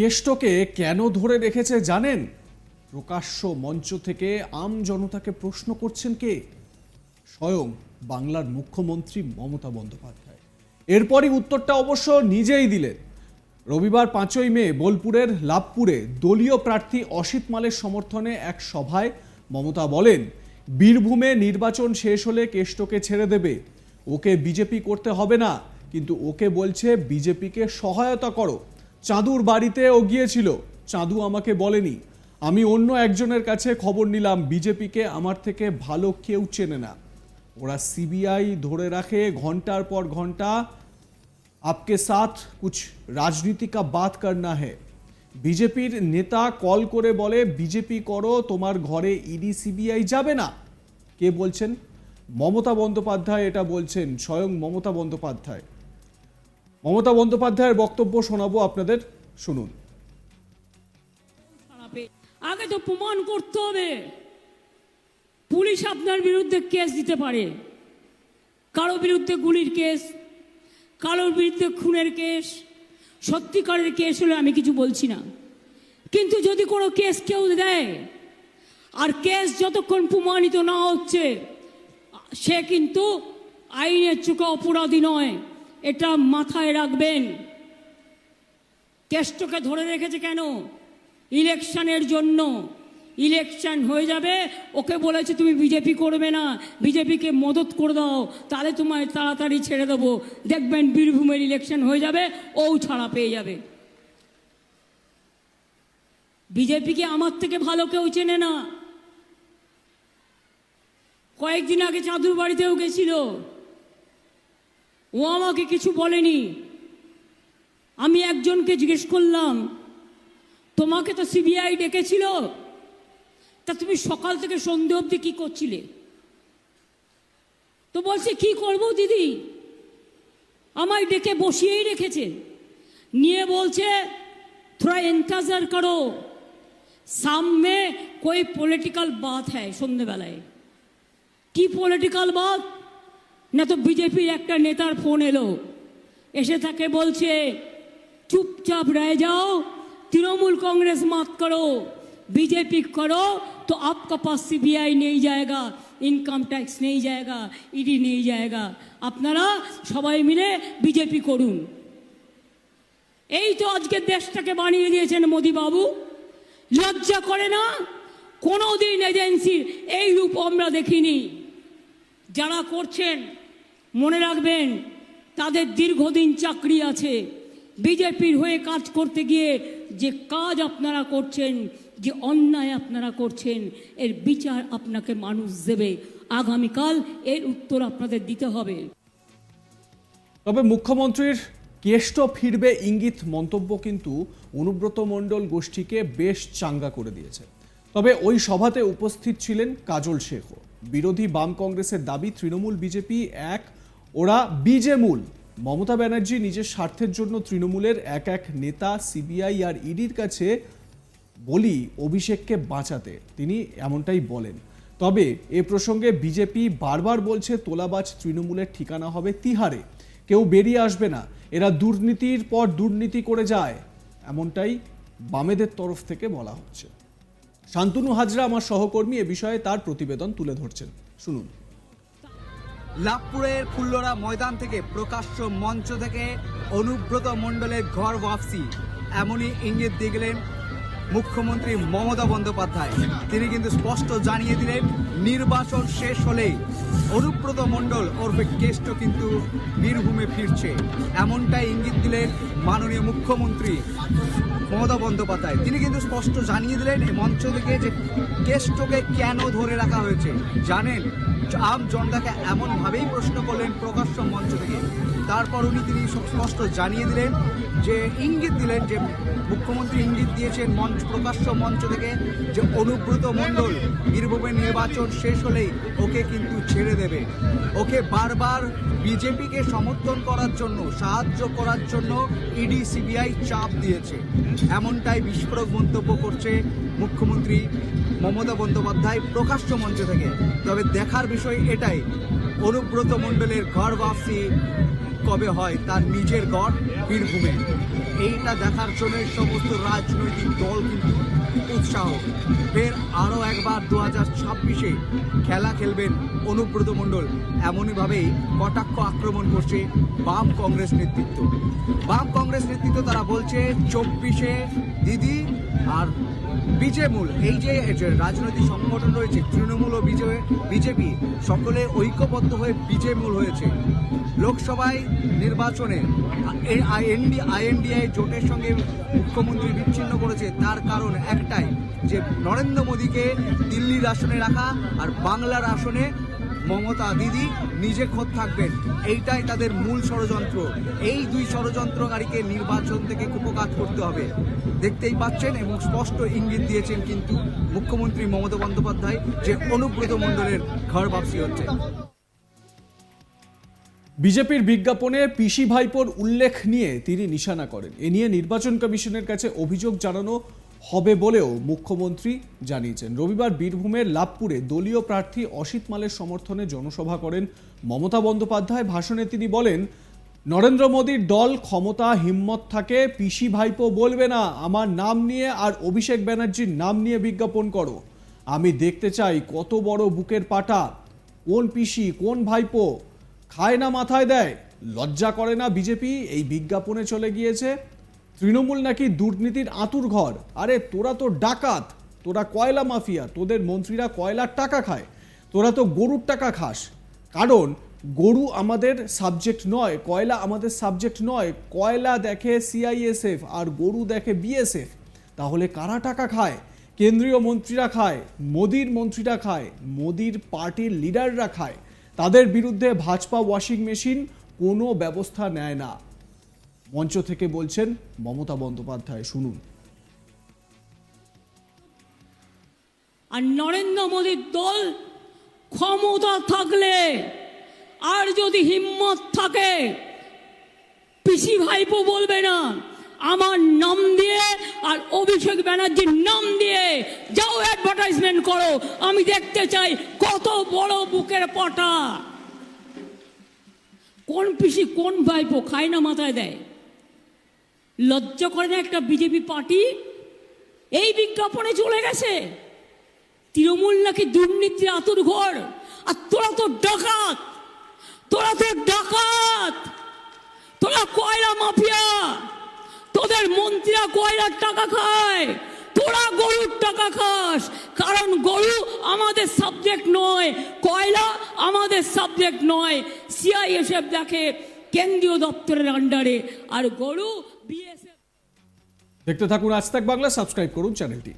কেষ্টকে কেন ধরে রেখেছে জানেন? প্রকাশ্য মঞ্চ থেকে আম জনতাকে প্রশ্ন করছেন কে? স্বয়ং বাংলার মুখ্যমন্ত্রী মমতা বন্দ্যোপাধ্যায়। এরপরই উত্তরটা অবশ্য নিজেই দিলেন। রবিবার পাঁচই মে বোলপুরের লাভপুরে দলীয় প্রার্থী অসিত মালের সমর্থনে এক সভায় মমতা বলেন, বীরভূমে নির্বাচন শেষ হলে কেষ্টকে ছেড়ে দেবে। ওকে বিজেপি করতে হবে না, কিন্তু ওকে বলছে বিজেপিকে সহায়তা করো। চাঁদুর বাড়িতে ও গিয়েছিল। চাঁদু আমাকে বলেনি। আমি অন্য একজনের কাছে খবর নিলাম, বিজেপিকে আমার থেকে ভালো কেউ চেনে না। ওরা সিবিআই ধরে রাখে, ঘণ্টার পর ঘণ্টা আপকে সাথ কুছ রাজনীতি কা বাত করনা হে বিজেপির নেতা কল করে বলে, বিজেপি করো, তোমার ঘরে ইডি, সিবিআই যাবে না? কে বলছেন? মমতা বন্দ্যোপাধ্যায় এটা বলছেন, স্বয়ং মমতা বন্দ্যোপাধ্যায়। মমতা বন্দ্যোপাধ্যায়ের বক্তব্য শোনাবো আপনাদের। শুনুন। আগে তো প্রমাণ করতে হবে। পুলিশ আপনার বিরুদ্ধে কেস দিতে পারে। কারও বিরুদ্ধে গুলির কেস, কারোর বিরুদ্ধে খুনের কেস, সত্যিকারের কেস হলে আমি কিছু বলছি না। কিন্তু যদি কোনো কেস কেউ দেয়, আর কেস যতক্ষণ প্রমাণিত না হচ্ছে, সে কিন্তু আইনের চোখে অপরাধী নয়। এটা মাথায় রাখবেন। কেষ্টকে ধরে রেখেছে কেন? ইলেকশনের জন্য। ইলেকশন হয়ে যাবে, ওকে বলেছে তুমি বিজেপি করবে না, বিজেপিকে মদত করে দাও, তাহলে তোমায় তাড়াতাড়ি ছেড়ে দেবো। দেখবেন বীরভূমের ইলেকশন হয়ে যাবে, ও ছাড়া পেয়ে যাবে। বিজেপিকে আমার থেকে ভালো কেউ চেনে না। কয়েকদিন আগে চাঁদুর বাড়িতেও গেছিল। ও আমাকে কিছু বলেনি। আমি একজনকে জিজ্ঞেস করলাম, তোমাকে তো সিবিআই ডেকেছিল? তা তুমি সকাল থেকে সন্ধে অবধি কী করছিলে? তো বলছে, কি করব দিদি? আমায় ডেকে বসিয়েই রেখেছে। নিয়ে বলছে, থোড়া এনকাজার করো। সামনে কই পলিটিক্যাল বাথ হ্যায় সন্ধেবেলায়। কি পলিটিক্যাল বাদ না তো বিজেপির একটা নেতার ফোন এলো এসে তাকে বলছে चुपचाप रह जाओ तृणमूल कांग्रेस मत करो बीजेपी करो तो आपका पास सीबीआई नहीं जाएगा ইনকাম ট্যাক্স নেই জায়গা ইডি নেই জায়গা আপনারা সবাই মিলে বিজেপি করুন এই তো আজকে দেশটাকে বানিয়ে দিয়েছেন মোদি বাবু লজ্জা করে না কোনোদিন এজেন্সির এই রূপ আমরা দেখিনি যারা করছেন মনে রাখবেন, তাদের দীর্ঘদিন চাকরি আছে। বিজেপির হয়ে কাজ করতে গিয়ে যে কাজ আপনারা করছেন, যে অন্যায় আপনারা করছেন, এর বিচার আপনাকে মানুষ দেবে। আগামীকাল এর উত্তর আপনাদের দিতে হবে। তবে মুখ্যমন্ত্রীর কেষ্ট ফিরবে ইঙ্গিত মন্তব্য কিন্তু অনুব্রত মণ্ডল গোষ্ঠীকে বেশ চাঙ্গা করে দিয়েছে। তবে ওই সভাতে উপস্থিত ছিলেন কাজল শেখও বিরোধী বাম কংগ্রেসের দাবি, তৃণমূল বিজেপি এক ওরা বিজেমূল মমতা ব্যানার্জি নিজের স্বার্থের জন্য তৃণমূলের এক এক নেতা, সিবিআই আর ইডির কাছে বলি অভিষেককে বাঁচাতে। তিনি এমনটাই বলেন। তবে এ প্রসঙ্গে বিজেপি বারবার বলছে, তোলাবাজ তৃণমূলের ঠিকানা হবে তিহারে। কেউ বেরিয়ে আসবে না। এরা দুর্নীতির পর দুর্নীতি করে যায়। এমনটাই বামেদের তরফ থেকে বলা হচ্ছে। শান্তনু হাজরা, আমার সহকর্মী, এ বিষয়ে তার প্রতিবেদন তুলে ধরছেন। শুনুন। লাভপুরের ফুল্লরা ময়দান থেকে প্রকাশ্য মঞ্চ থেকে অনুব্রত মণ্ডলের ঘর ওয়াপসি এমনই ইঙ্গিত দিয়ে গেলেন মুখ্যমন্ত্রী মমতা বন্দ্যোপাধ্যায়। তিনি কিন্তু স্পষ্ট জানিয়ে দিলেন, নির্বাচন শেষ হলেই অনুব্রত মণ্ডল ওরফে কেষ্ট কিন্তু বীরভূমে ফিরছে। এমনটাই ইঙ্গিত দিলেন মাননীয় মুখ্যমন্ত্রী মমতা বন্দ্যোপাধ্যায়। তিনি কিন্তু স্পষ্ট জানিয়ে দিলেন এই মঞ্চ থেকে যে কেষ্টকে কেন ধরে রাখা হয়েছে। জানেন, আম জনতাকে এমনভাবেই প্রশ্ন করলেন প্রকাশ্য মঞ্চ থেকে। তারপর উনি তিনি স্পষ্ট জানিয়ে দিলেন যে ইঙ্গিত দিলেন যে মুখ্যমন্ত্রী ইঙ্গিত দিয়েছেন মঞ্চ প্রকাশ্য মঞ্চ থেকে যে অনুব্রত মণ্ডল বীরভূমের নির্বাচন শেষ হলেই ওকে কিন্তু ছেড়ে দেবে। ওকে বারবার বিজেপিকে সমর্থন করার জন্য, সাহায্য করার জন্য ইডি, সিবিআই চাপ দিয়েছে। এমনটাই বিস্ফোরক মন্তব্য করছে মুখ্যমন্ত্রী মমতা বন্দ্যোপাধ্যায় প্রকাশ্য মঞ্চ থেকে। তবে দেখার বিষয় এটাই, অনুব্রত মণ্ডলের ঘর বাপসি কবে হয়, তার নিজের গড় বীরভূমে। এইটা দেখার জন্য সমস্ত রাজনৈতিক দল উৎসাহ ফের আরও একবার দু হাজার ছাব্বিশে খেলা খেলবেন অনুব্রত মণ্ডল। এমনইভাবেই কটাক্ষ আক্রমণ করছে বাম কংগ্রেস নেতৃত্ব। বাম কংগ্রেস নেতৃত্ব তারা বলছে, চব্বিশে দিদি আর বিজেমূল এই যে রাজনৈতিক সংগঠন রয়েছে, তৃণমূল ও বিজে, বিজেপি সকলে ঐক্যবদ্ধ হয়ে বিজেমূল হয়েছে। লোকসভায় নির্বাচনে এনডি আইএনডিআই জোটের সঙ্গে মুখ্যমন্ত্রী বিচ্ছিন্ন করেছে। তার কারণ একটাই যে নরেন্দ্র মোদীকে দিল্লির আসনে রাখা আর বাংলার আসনে মমতা দিদি নিজে খোদ থাকবেন। এইটাই তাদের মূল ষড়যন্ত্র। এই দুই ষড়যন্ত্রকারীকে নির্বাচন থেকে কুপকাত করতে হবে। দেখতেই পাচ্ছেন এবং স্পষ্ট ইঙ্গিত দিয়েছেন কিন্তু মুখ্যমন্ত্রী মমতা বন্দ্যোপাধ্যায় যে অনুব্রত মণ্ডলের ঘর বাপসি হচ্ছে। বিজেপির বিজ্ঞাপনে পিসি ভাইপোর উল্লেখ নিয়ে তিনি নিশানা করেন। এ নিয়ে নির্বাচন কমিশনের কাছে অভিযোগ জানানো হবে বলেও মুখ্যমন্ত্রী জানিয়েছেন। রবিবার বীরভূমের লাভপুরে দলীয় প্রার্থী অসিত মালের সমর্থনে জনসভা করেন মমতা বন্দ্যোপাধ্যায়। ভাষণে তিনি বলেন, নরেন্দ্র মোদীর দল ক্ষমতা, হিম্মত থাকে, পিসি ভাইপো বলবে না, আমার নাম নিয়ে আর অভিষেক ব্যানার্জির নাম নিয়ে বিজ্ঞাপন করো। আমি দেখতে চাই কত বড় বুকের পাটা, কোন পিসি, কোন ভাইপো, খায় না মাথায় দেয়, লজ্জা করে না বিজেপি? এই বিজ্ঞাপনে চলে গিয়েছে তৃণমূল নাকি দুর্নীতির আতুর ঘর? আরে, তোরা তো ডাকাত। তোরা কয়লা মাফিয়া। তোদের মন্ত্রীরা কয়লার টাকা খায়। তোরা তো গরুর টাকা খাস। কারণ, গরু আমাদের সাবজেক্ট নয়, কয়লা আমাদের সাবজেক্ট নয়। কয়লা দেখে সিআইএসএফ আর গরু দেখে বিএসএফ তাহলে কারা টাকা খায়? কেন্দ্রীয় মন্ত্রীরা খায়, মোদির মন্ত্রীরা খায়, মোদির পার্টির লিডাররা খায়। তাদের বিরুদ্ধে ভাজপা ওয়াশিং মেশিন কোনো ব্যবস্থা নেয় না। মঞ্চ থেকে বলছেন মমতা বন্দ্যোপাধ্যায়, শুনুন। আর নরেন্দ্র মোদীর দল ক্ষমতা থাকলে, আর যদি হিম্মত থাকে, পিসি ভাইপো বলবে না, আমার নাম দিয়ে আর অভিষেক ব্যানার্জির নাম দিয়ে যাও অ্যাডভার্টাইজমেন্ট করো। আমি দেখতে চাই কত বড় বুকের পটা। কোন পিসি কোন ভাইপো খায় না মাথায় দেয়? লজ্জা করে না একটা বিজেপি পার্টি? এই বিজ্ঞাপনে চলে গেছে। তৃণমূল নাকি দুর্নীতির আতুর ঘর? আর তোরা তো ডাকাত। তোরা তো ডাকাত। তোরা কয়লা মাফিয়া। তোদের মন্ত্রীরা কয়লার টাকা খায়? তোরা গরুর টাকা খাস। কারণ গরু আমাদের সাবজেক্ট নয়, কয়লা আমাদের সাবজেক্ট নয়। সিআইএসএফ দেখে কেন্দ্রীয় দপ্তরের আন্ডারে আর গরু দেখতে থাকুন আজ তাক বাংলা সাবস্ক্রাইব করুন চ্যানেলটি।